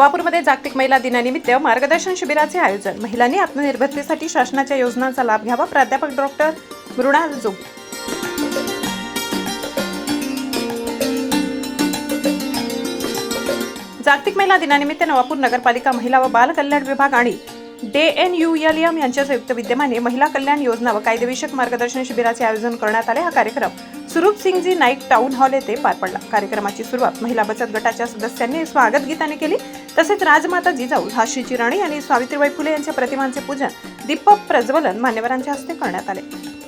नवापूरमध्ये जागतिक महिला दिनानिमित्त मार्गदर्शन शिबिराचे आयोजन. महिलांनी आत्मनिर्भरतेसाठी शासनाच्या योजनांचा लाभ घ्यावा. प्राध्यापक डॉक्टर मृणाल जोग. जागतिक महिला दिनानिमित्त नवापूर नगरपालिका महिला व बाल कल्याण विभाग आणि DAY N U L M यांच्या संयुक्त विद्यमाने महिला कल्याण योजना व कायदेविषयक मार्गदर्शन शिबिराचे आयोजन करण्यात आले. हा कार्यक्रम सुरूप सिंगजी नाईक टाऊन हॉल येथे पार पडला. कार्यक्रमाची सुरुवात महिला बचत गटाच्या सदस्यांनी स्वागत गीताने केली. तसेच राजमाता जिजाऊ झाशीची राणी आणि सावित्रीबाई फुले यांच्या प्रतिमांचे पूजन दीप प्रज्वलन मान्यवरांच्या हस्ते करण्यात आले.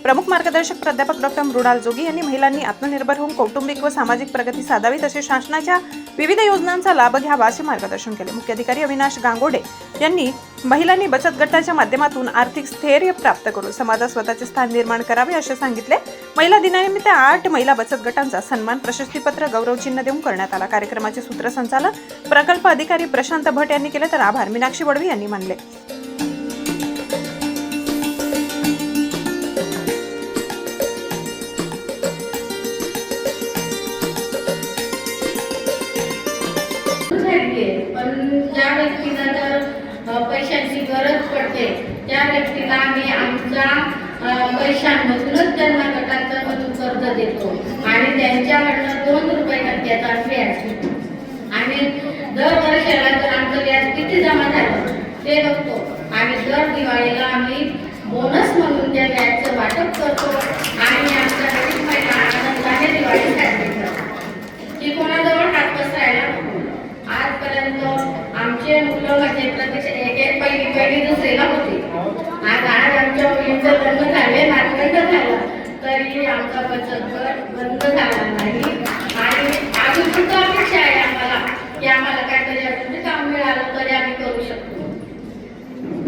प्रमुख मार्गदर्शक प्राध्यापक डॉक्टर मृणाल जोगी यांनी महिलांनी आत्मनिर्भर होऊन कौटुंबिक व सामाजिक प्रगती साधावी तसेच शासनाच्या विविध योजनांचा लाभ घ्यावा असे मार्गदर्शन केले. मुख्याधिकारी अविनाश गांगोडे यांनी महिलांनी बचत गटाच्या माध्यमातून आर्थिक स्थैर्य प्राप्त करून समाजात स्वतःचे स्थान निर्माण करावे असे सांगितले. महिला दिनानिमित्त आठ महिला बचत गटांचा सन्मान प्रशस्तीपत्र गौरवचिन्ह देऊन करण्यात आला. कार्यक्रमाचे सूत्रसंचालन प्रकल्प अधिकारी प्रशांत भट यांनी केले तर आभार. मीनाक्षी बडवी यांनी मानले. पैशांची गरज पडते त्या व्यक्तीला आम्ही आमच्या पैशांमधूनच त्यांना देतो आणि त्यांच्याकडनं दोन रुपये टक्क्याचा व्याज घेतो आणि दर वर्षाला तर आमचं व्याज किती जमा झालं ते बघतो. आणि दर दिवाळीला आम्ही बोनस म्हणून त्या व्याजचं वाटप करतो. आणि आमच्या गरीब महिला आनंदाने दिवाळी साजरी करतात की कोणाजवळ हात पसरायला आजपर्यंत आमचे मुलं म्हणजे प्रत्यक्ष एक एक पहिली पहिली दुसरीला होती. आज आज आमच्या मुलींचं लग्न झाले नातवंड झालं. तरी आमचा बचत गट बंद झाला नाही. आणि अजून सुद्धा अपेक्षा आहे आम्हाला की आम्हाला काहीतरी अजून काम मिळालं तरी आम्ही करू शकतो.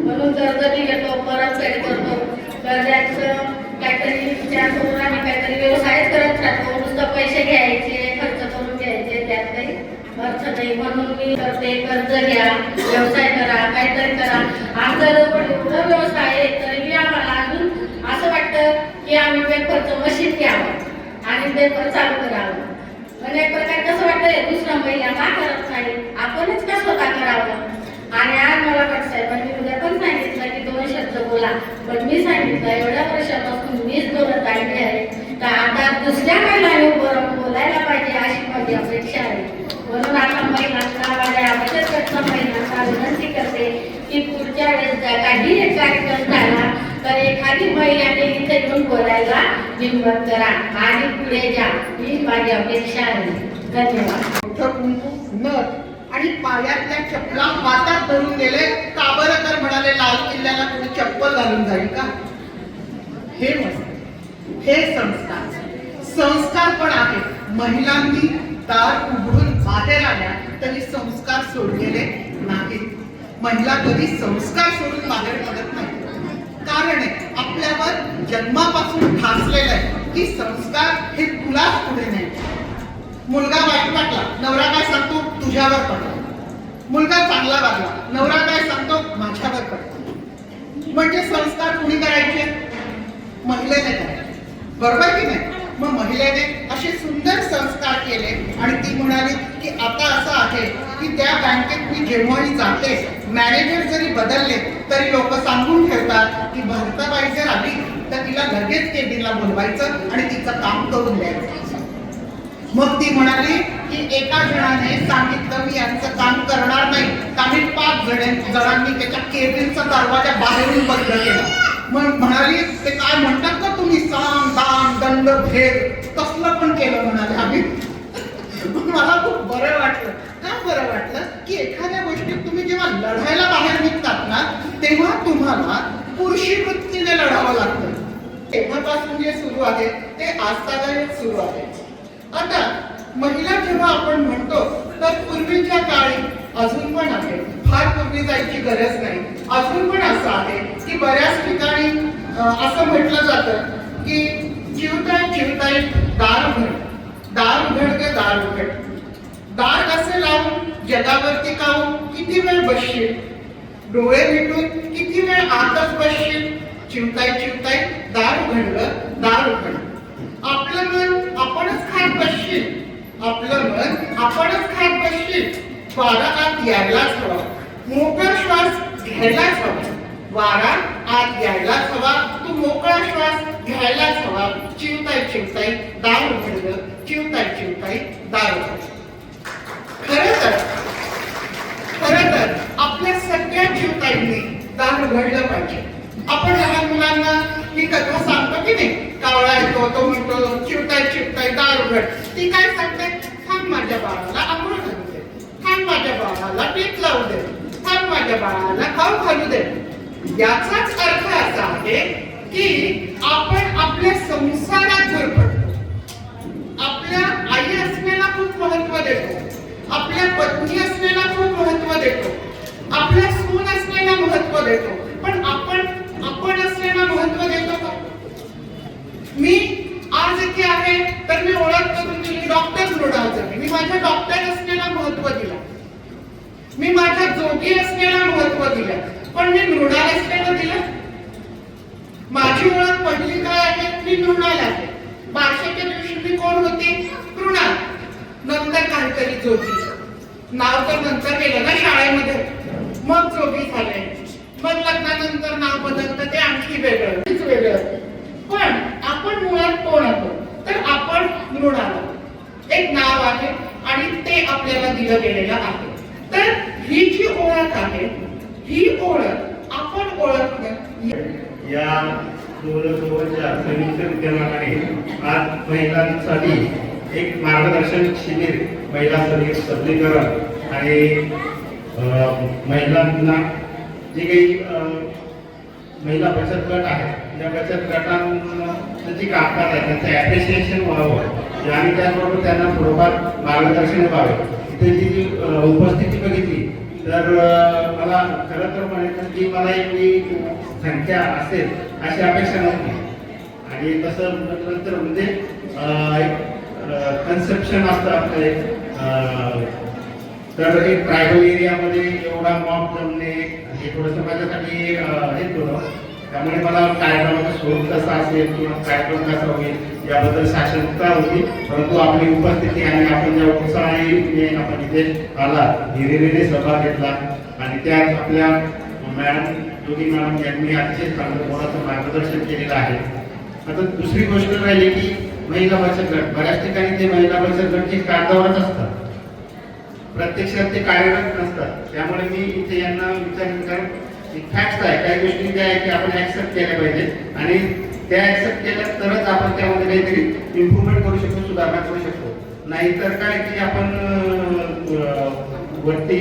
म्हणून कर्ज घेतो परत फेड करतो कर्जाचं काहीतरी विचार करून आम्ही काहीतरी व्यवसायच करत राहतो नुसतं पैसे घ्यायचे खर्च करून घ्यायचे त्यात काही खर्च नाही. म्हणून मी करते कर्ज घ्या व्यवसाय करा काहीतरी करा. आमचा जवळ एवढं व्यवसाय आहे तरीही आम्हाला अजून असं वाटतं की आम्ही पेपरचं मशीन घ्यावं आणि पेपर चालू करावं. म्हणजे एक प्रकार कसं वाटतं दुसरा महिला का करत नाही? आपणच का स्वतः करावं? आणि आज मला वाटतंय पण मी उद्या पण सांगितलं की दोन शब्द बोला. पण मी सांगितलं एवढ्या वर्षापासून मीच बोलत आली आहे. का आता दुसऱ्या महिला उभं बोलायला पाहिजे अशी माझी अपेक्षा आहे. म्हणून आता महिलांना माझ्या बचत गटच्या महिलांना विनंती करते की पुढच्या वेळेस काही एक कार्यक्रम तर एखादी महिलाने इथे येऊन बोलायला हिंमत करा आणि पुढे जा. ही माझी अपेक्षा आहे. धन्यवाद. मोठं नथ आणि पायातल्या चपला हातात धरून गेले का बरं तर म्हणाले लाल किल्ल्याला कोणी चप्पल घालून जाईल का? हे हे संस्कार. संस्कार पण आहे. महिलांनी दार उघडून बाहेर आल्या तरी संस्कार सोडलेले नाहीत. महिला कधी संस्कार सोडून बाहेर पडत नाही कारण आहे. आपल्यावर जन्मापासून ठासलेलं आहे. की संस्कार हे तुलाच पुढे नाही. मुलगा वाईट वाटला नवरा काय सांगतो? तुझ्यावर पडला. मुलगा चांगला वागला नवरा काय सांगतो? माझ्यावर पडतो म्हणजे संस्कार कुणी करायचे? महिलेने करायचे. बरोबर की नाही? मग महिलेने असे सुंदर संस्कार केले आणि ती म्हणाली की आता असं आहे की त्या बँकेत मी जेव्हाही जाते मॅनेजर जरी बदलले तरी लोक सांगून ठेवतात. की भारताबाई जर आली तर तिला लगेच केबिनला बोलवायचं आणि तिचं काम करून द्यायचं. मग ती म्हणाली की एका जणाने सांगितलं मी यांचं काम करणार नाही. आम्ही पाच जण जणांनी त्याच्या केबिनचा दरवाजा बाहेरून बंद केला. मग म्हणाली ते काय म्हणतात का तुम्ही? साम दाम दंड भेद. कसलं पण केलं म्हणाले आम्ही. मला खूप बरं वाटलं. का बरं वाटलं? की एखाद्या गोष्टीत तुम्ही जेव्हा लढायला बाहेर निघतात ना तेव्हा तुम्हाला पुरुषी वृत्तीने लढावं लागतं. तेव्हापासून जे सुरू आहे ते आजतागायत सुरू आहे. आता महिला जेव्हा आपण म्हणतो तर पूर्वीच्या काळी अजून पण आहे. फार पूर्वी जायची गरज नाही. अजून पण असं आहे की बऱ्याच ठिकाणी असं म्हटलं जातं की चिवताय चिवताय दार उघड दार उघड ते दार उघड. दार कसे लावून जगावरती काहून किती वेळ बसशील? डोळे मिटून किती वेळ आतच बसशील? चिवताय चिवताय दार उघडलं दार उघडलं. आपलं मन आपणच खात बसशील. आपलं मन आपणच खात बसशील. वारा आत यायलाच हवा. मोकळा श्वास घ्यायलाच हवा. वारा आत यायलाच हवा. तू मोकळा श्वास घ्यायलाच हवा. चिवताय चिवताय दार उघडलं. चिवताय चिवताय दार उघडलं खरं तर खरं तर आपल्या सगळ्या चिवताईंनी दार पाहिजे. आपण लहान मुलांना ही कथा सांगतो की नाही? कावळा येतो तो म्हणतो चिवताय चिवताय दार उघड. ती काय सांगते? थांब माझ्या बाळाला आंघोळ घालू दे. थांब माझ्या बाळाला पीठ लावू दे. थांब माझ्या बाळाला खाऊ घालू दे. याचाच अर्थ असा आहे की आपण आपल्या संसारात भर पडतो आपल्या आई असण्याला खूप महत्त्व देतो आपल्या पत्नी असण्याला खूप महत्त्व देतो आपल्या सून असण्याला महत्त्व देतो पण आपण आपण असल्याला महत्त्व देतो का मी आज इथे आहे तर मी ओळख करून दिली डॉक्टर मृणाल मी माझ्या डॉक्टर असण्याला महत्त्व दिलं. मी माझ्या जोगी असण्याला महत्त्व दिलं. पण मी मृणाल असण्याला दिलं. माझी ओळख पहिली काय आहे? मी मृणाल आहे. भाषेच्या दिवशी मी कोण होते? मृणाल. नंतर काहीतरी जोगी. नाव तर नंतर गेलं ना शाळेमध्ये. मग जोगी झाले. मग लग्नानंतर नाव बदलतं ते आणखी वेगळं तेच वेगळं. पण आपण मुळात कोण आहोत? तर आपण मृणाल आहोत. एक नाव आहे आणि ते आपल्याला दिलं गेलेलं आहे. तर ही जी ओळख आहे ही ओळख आपण ओळख या दोनच्या संयुक्त विद्यमानाने आज महिलांसाठी एक मार्गदर्शन शिबिर महिला सदि- सबलीकरण आणि अं, महिलांना जे काही महिला बचत गट आहेत या बचत गटांचं जे कामकाज आहे त्यांचं ॲप्रिसिएशन व्हावं. आणि त्याचबरोबर त्यांना थोडंफार मार्गदर्शन व्हावे. इथे जी जी उपस्थिती बघितली तर मला खरं तर म्हणायचं की मला एवढी संख्या असेल अशी अपेक्षा नव्हती. आणि तसं म्हटलं तर म्हणजे कन्सेप्शन असतं आपलं एक तर एक ट्रायबल एरियामध्ये एवढा मॉप जमणे हे थोडंसं माझ्यासाठी हे हेच होतं त्यामुळे मला कार्यक्रमाचं स्वरूप कसं असेल किंवा कार्यक्रम कसा होईल याबद्दल साक्षरता होती. परंतु आपली उपस्थिती आणि आपण ज्या उत्साहाने आपण इथे आला धीरे सहभाग घेतला. आणि त्यात आपल्या मॅडम योगी मॅडम यांनी अतिशय चांगलं कोणाचं मार्गदर्शन केलेलं आहे. आता दुसरी गोष्ट राहिली की महिला बचत गट. बऱ्याच ठिकाणी ते महिला बचत गट हे कागदावरच असतात. प्रत्यक्षात ते कार्यरत नसतात. त्यामुळे मी इथे यांना विचारलं कारण फॅक्ट आहे. काही गोष्टी ज्या आहे की आपण ऍक्सेप्ट केल्या पाहिजे आणि त्या ऍक्सेप्ट केल्या तरच आपण त्यामध्ये काहीतरी इम्प्रूव्हमेंट करू शकतो सुधारणा करू शकतो. नाहीतर काय की आपण वरती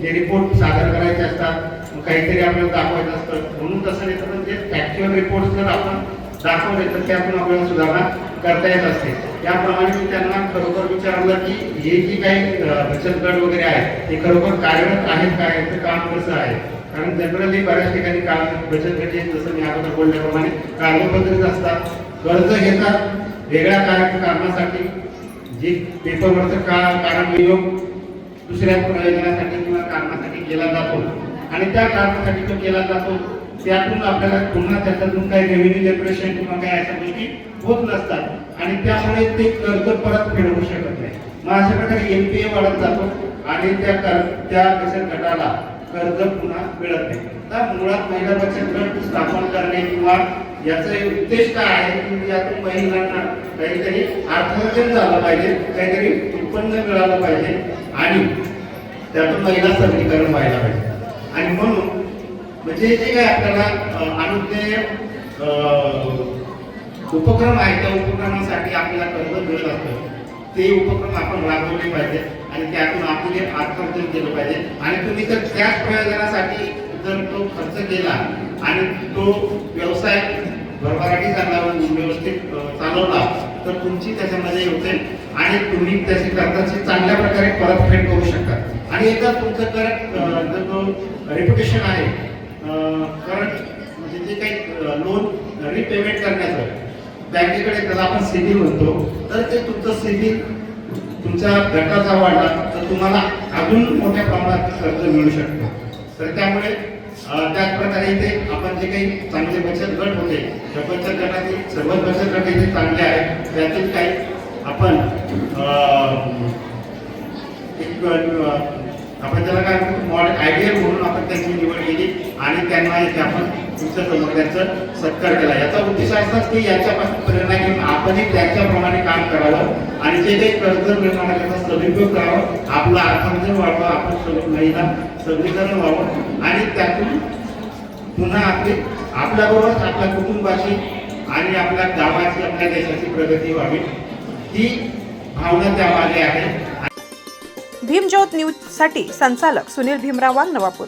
जे रिपोर्ट सादर करायचे असतात काहीतरी आपल्याला दाखवायचं असतं. म्हणून तसं नाही तर म्हणजे फॅक्च्युअल रिपोर्ट जर आपण दाखवले तर त्यातून आपल्याला सुधारणा करता येत असते. त्याप्रमाणे मी त्यांना खरोखर विचारलं की हे जी काही बचत गट वगैरे आहेत ते खरोखर कार्यरत आहेत काय याचं काम कसं आहे? कारण जनरली बऱ्याच ठिकाणी काम बचत गट जसं मी अगोदर बोलल्याप्रमाणे कागदपत्रेच असतात. कर्ज घेतात. वेगळ्या कार्य कारणासाठी जे पेपरवरचं का कारण नियोग दुसऱ्या प्रयोजनासाठी किंवा कारणासाठी केला जातो. आणि त्या कारणासाठी तो केला जातो. त्यातून आपल्याला पुन्हा त्याच्यातून काही रेव्हेन्यू जनरेशन किंवा काही अशा गोष्टी होत नसतात. आणि त्यामुळे ते कर्ज परत फेडवू शकत नाही. मग अशा प्रकारे एनपीए वाढत जातो आणि त्या कर त्या बचत गटाला कर्ज पुन्हा मिळत नाही. तर मुळात महिला बचत गट स्थापन करणे किंवा याचा उद्देश काय आहे की यातून महिलांना काहीतरी अर्थार्जन झालं पाहिजे काहीतरी उत्पन्न मिळालं पाहिजे आणि त्यातून महिला सबलीकरण व्हायला पाहिजे. आणि म्हणून म्हणजे जे काय आपल्याला अनुज्ञेय उपक्रम आहे त्या उपक्रमासाठी आपल्याला कर्ज मिळत असतं. ते उपक्रम आपण राबवले पाहिजे आणि त्यातून आपले आत्मर्जन केलं पाहिजे आणि तुम्ही जर त्याच प्रयोजनासाठी जर तो खर्च केला आणि तो व्यवसाय भरभराटी झाला व्यवस्थित चालवला तर तुमची त्याच्यामध्ये होते आणि तुम्ही त्याची कर्जाची चांगल्या प्रकारे परतफेड करू शकता. आणि एकदा तुमचं करंट जर तो रेप्युटेशन आहे करंट म्हणजे जे काही लोन रिपेमेंट करण्याचं बँकेकडे त्याला आपण सिबिल म्हणतो. तर ते तुमचं सिबिल तुमच्या गटाचा वाढला तर तुम्हाला अजून मोठ्या प्रमाणात कर्ज मिळू शकतं. तर त्यामुळे त्याच त्याचप्रकारे इथे आपण जे काही चांगले बचत गट होते त्या बचत गटातील सर्वच बचत गट इथे चांगले आहेत. त्यातील काही आपण एक आपण त्याला काय मॉडेल आयडियल म्हणून आपण त्यांची निवड केली आणि त्यांना इथे आपण तुमच्यासमोर त्यांचं सत्कार केला. याचा उद्देश असाच की याच्यापासून प्रेरणा घेऊन आपणही त्यांच्याप्रमाणे काम करावं आणि जे काही कर्ज निर्माण त्याचा सदुपयोग करावा. आपला अर्थार्जन व्हावं आपण सगळी महिला सबलीकरण व्हावं. आणि त्यातून पुन्हा आपली आपल्याबरोबरच आपल्या कुटुंबाची आणि आपल्या गावाची आपल्या देशाची प्रगती व्हावी. ही भावना त्यामागे आहे. भीमज्योत न्यूजसाठी संचालक सुनील भीमराव नवापूर.